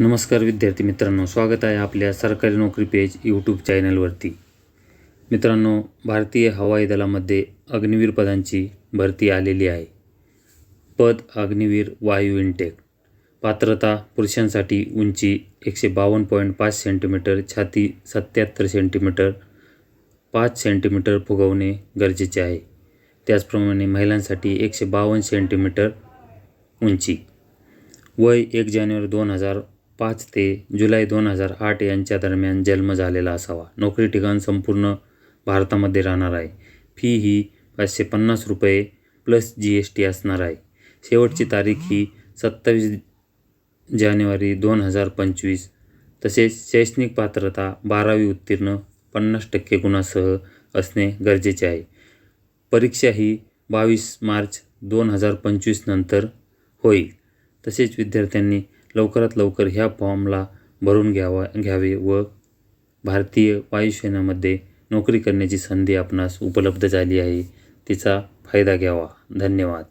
नमस्कार विद्यार्थी मित्रांनो स्वागत आहे आपल्या सरकारी नोकरी पेज यूट्यूब चॅनलवरती मित्रांनो भारतीय हवाई दलामध्ये अग्निवीर पदांची भरती आलेली आहे. पद अग्निवीर वायू इनटेक पात्रता पुरुषांसाठी उंची एकशे बावन्न पॉईंट पाच सेंटीमीटर छाती सत्याहत्तर सेंटीमीटर पाच सेंटीमीटर फुगवणे गरजेचे आहे. त्याचप्रमाणे महिलांसाठी एकशे बावन्न सेंटीमीटर उंची. वय एक जानेवारी दोन हजार पाच ते जुलै दोन हजार आठ यांच्या दरम्यान जन्म झालेला असावा. नोकरी ठिकाण संपूर्ण भारतामध्ये राहणार आहे. फी ही पाचशे पन्नास रुपये प्लस जी एस टी असणार आहे. शेवटची तारीख ही सत्तावीस जानेवारी दोन हजार पंचवीस. तसेच शैक्षणिक पात्रता बारावी उत्तीर्ण पन्नास टक्के गुणासह असणे गरजेचे आहे. परीक्षा ही बावीस मार्च दोन हजार पंचवीस नंतर होईल. तसेच विद्यार्थ्यांनी लवकरात लवकर ह्या फॉर्मला भरून घ्यावा घ्यावे व भारतीय वायुसेनेमध्ये नोकरी करण्याची संधी आपणास उपलब्ध झाली आहे तिचा फायदा घ्यावा. धन्यवाद.